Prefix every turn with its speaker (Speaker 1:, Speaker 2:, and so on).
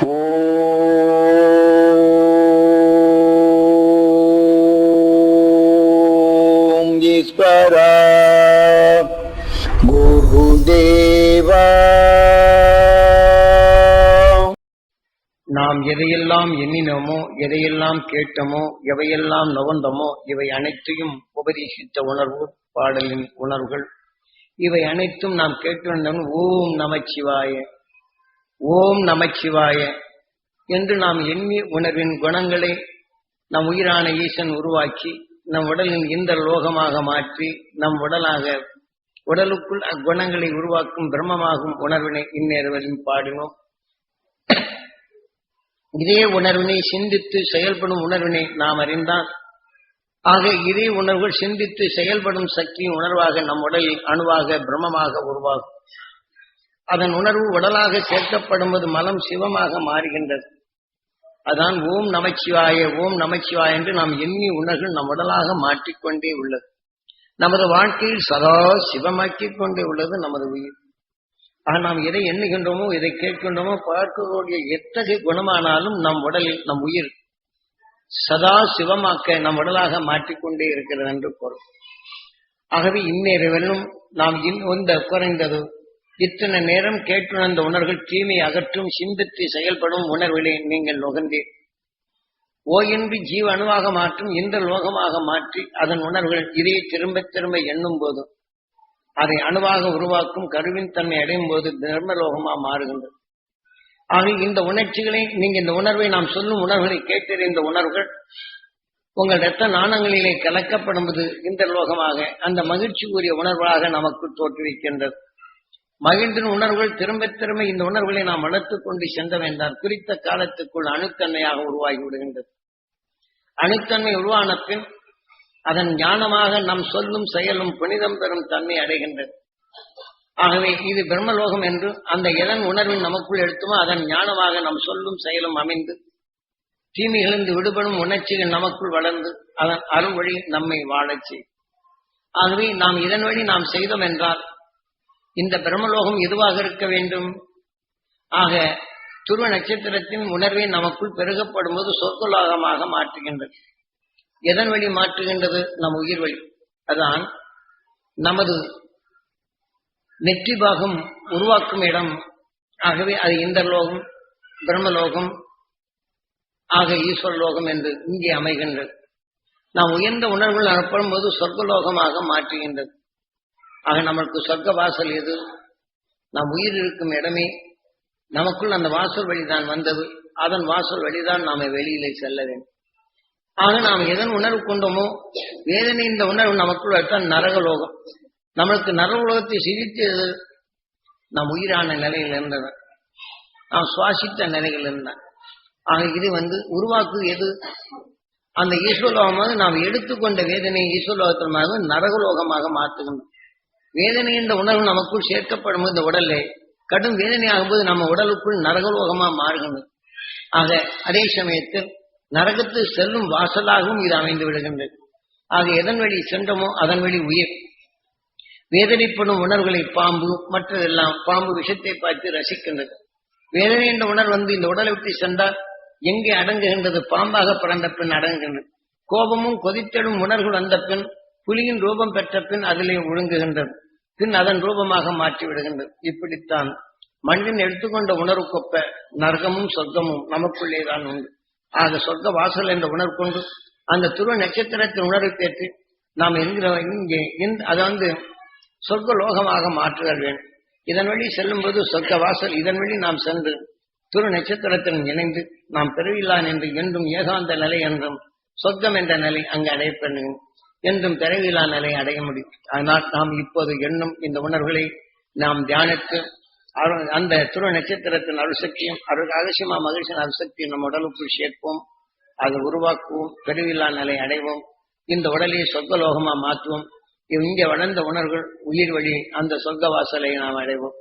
Speaker 1: ஓம் ஈஸ்வரா. குருதேவா.
Speaker 2: நாம் எதையெல்லாம் எண்ணினோமோ எதையெல்லாம் கேட்டோமோ எவையெல்லாம் நுகர்ந்தோமோ இவை அனைத்தையும் உபதேசித்த உணர்வு பாடலின் உணர்வுகள். இவை அனைத்தும் நாம் கேட்டிருந்தோம் ஓம் நமச்சிவாய. ஓம் நமச்சிவாய என்று நாம் எண்ணி உணர்வின் குணங்களை நம் உயிரான ஈசன் உருவாக்கி நம் உடலின் இந்த லோகமாக மாற்றி நம் உடலாக உடலுக்குள் அக்குணங்களை உருவாக்கும் பிரம்மமாகும் உணர்வினை இந்நேரவரையும் பாடினோம். இதே உணர்வினை சிந்தித்து செயல்படும் உணர்வினை நாம் அறிந்தால் ஆக இதே உணர்வுகள் சிந்தித்து செயல்படும் சக்தியின் உணர்வாக நம் உடலில் அணுவாக பிரம்மமாக உருவாகும். அதன் உணர்வு உடலாக சேர்க்கப்படும்போது மலம் சிவமாக மாறுகின்றது. அதான் ஓம் நமச்சிவாய ஓம் நமச்சிவாய என்று நாம் எண்ணி உணர்வு நம் உடலாக மாற்றிக்கொண்டே உள்ளது. நமது வாழ்க்கையில் சதா சிவமாக்கிக் கொண்டே உள்ளது நமது உயிர். ஆக நாம் எதை எண்ணுகின்றோமோ எதை கேட்கின்றோமோ பார்க்கக்கூடிய எத்தகைய குணமானாலும் நம் உடலில் நம் உயிர் சதா சிவமாக்க நம் உடலாக மாற்றிக்கொண்டே இருக்கிறது என்று பொருள். ஆகவே இந்நேரவெல்லும் நாம் இந்த குறைந்தது இத்தனை நேரம் கேட்டுணர்ந்த உணர்வுகள் தீமை அகற்றும் சிந்தித்து செயல்படும் உணர்வுகளை நீங்கள் நுகர்ந்தீர். ஓயின்றி ஜீவ அணுவாக மாற்றும் இந்த லோகமாக மாற்றி அதன் உணர்வுகள் இதை திரும்ப திரும்ப எண்ணும் போது அதை அணுவாக உருவாக்கும் கருவின் தன்மை அடையும் போது தர்மலோகமா மாறுகின்றது. ஆக இந்த உணர்ச்சிகளை நீங்க இந்த உணர்வை நாம் சொல்லும் உணர்வுகளை கேட்டறிந்த உணர்வுகள் உங்கள் இரத்த நாணங்களிலே கலக்கப்படும்போது இந்த லோகமாக அந்த மகிழ்ச்சி கூறிய உணர்வாக நமக்கு தோற்றுவிக்கின்றது. மகிழ்ந்தின் உணர்வுகள் திரும்ப திரும்ப இந்த உணர்வுகளை நாம் வளர்த்துக் கொண்டு சென்ற வேண்டாம் குறித்த காலத்துக்குள் அணுத்தன்மையாக உருவாகி விடுகின்றது. அணுத்தன்மை உருவான பின் அதன் ஞானமாக நம் சொல்லும் செயலும் புனிதம் பெறும் தன்மை அடைகின்றது. ஆகவே இது பிரம்மலோகம் என்று அந்த எதன் உணர்வின் நமக்குள் எடுத்துமோ அதன் ஞானமாக நம் சொல்லும் செயலும் அமைந்து தீமைகளிருந்து விடுபடும் உணர்ச்சிகள் நமக்குள் வளர்ந்து அதன் அருள் வழி நம்மை வாழச் செய்யும். ஆகவே நாம் இதன் வழி நாம் செய்தோம் என்றால் இந்த பிரம்மலோகம் எதுவாக இருக்க வேண்டும்? ஆக துருவ நட்சத்திரத்தின் உணர்வை நமக்குள் பெருகப்படும் போது சொற்கலோகமாக மாற்றுகின்றது. எதன் வழி மாற்றுகின்றது? நம் உயிர் வழி. அதான் நமது நெற்றி பாகம் உருவாக்கும் இடம். ஆகவே அது இந்த லோகம் பிரம்மலோகம் ஆக ஈஸ்வர லோகம் என்று இங்கே அமைகின்றது. நாம் உயர்ந்த உணர்வுகள் அனுப்படும் போது சொர்க்கலோகமாக மாற்றுகின்றது. ஆக நமக்கு சொர்க்க வாசல் எது? நாம் உயிர் இருக்கும் இடமே. நமக்குள் அந்த வாசல் வழிதான் வந்தது. அதன் வாசல் வழிதான் நாம வெளியிலே செல்ல வேண்டும். ஆக நாம் எதன் உணர்வு கொண்டோமோ வேதனை இந்த உணர்வு நமக்குள் வைத்தான் நரகலோகம். நம்மளுக்கு நரகலோகத்தை சிரித்தது நாம் உயிரான நிலையில் இருந்தவன் நாம் சுவாசித்த நிலையில் இருந்தான் ஆக இது வந்து உருவாக்கு எது? அந்த ஈஸ்வரலோகமாக நாம் எடுத்துக்கொண்ட வேதனை ஈஸ்வரலோகத்தினமாக நரகலோகமாக மாற்றுகின்றோம் வேதனை என்ற உணர்வு நமக்குள் சேர்க்கப்படும் போது இந்த உடல்ல கடும் வேதனை ஆகும்போது நம்ம உடலுக்குள் நரகலோகமா மாறுகின்றது. ஆக அதே சமயத்தில் நரகத்து செல்லும் வாசலாகவும் இது அமைந்து விடுகின்றது. ஆக எதன் வழி சென்றமோ அதன் வழி உயிர். வேதனைப்படும் உணர்வுகளை பாம்பு மற்றதெல்லாம் பாம்பு விஷத்தை பார்த்து ரசிக்கின்றது. வேதனை என்ற உணர்வு வந்து இந்த உடலை விட்டு சென்றால் எங்கே அடங்குகின்றது? பாம்பாக பிறந்த பின் அடங்குகின்றது. கோபமும் கொதித்தெடும் உணர்வுகள் வந்த பின் புலியின் ரூபம் பெற்ற பின் அதிலே ஒழுங்குகின்றது. பின் அதன் ரூபமாக மாற்றி விடுகின்றது இப்படித்தான் மனிதன் எடுத்துக்கொண்ட உணர்வு கொப்ப நரகமும் சொர்க்கமும் நமக்குள்ளே தான் உண்டு. ஆக சொர்க்க வாசல் என்ற உணர்வு கொண்டு அந்த துருவ நட்சத்திரத்தின் உணர்வை பெற்று நாம் என்கிற இங்கே அதை வந்து சொர்க்க லோகமாக மாற்றுதல் வேண்டும். இதன் வழி செல்லும் போது சொர்க்க வாசல் இதன் வழி நாம் சென்று துரு நட்சத்திரத்துடன் இணைந்து நாம் பிறவில்லான் என்று என்றும் ஏகாந்த நிலை என்றும் சொர்க்கம் என்ற நிலை அங்கு அடையப்பெண்ணும் என்றும் பிறவில்லா நிலை அடைய முடியும். அதனால் நாம் இப்போது எண்ணும் இந்த உணர்வுகளை நாம் தியானித்து அரு- அந்த துரு நட்சத்திரத்தின் அருசக்தியும் அரு ரகசியமா மகிழ்ச்சியின் அருசக்தியும் நம் உடலுக்குள் சேர்ப்போம். அதை உருவாக்குவோம் பெருவில்லா நிலை அடைவோம். இந்த உடலை சொர்க்கலோகமா மாற்றுவோம். இங்கே வளர்ந்த உணர்வுகள் உயிர் வழி அந்த சொர்க்க வாசலை நாம் அடைவோம்.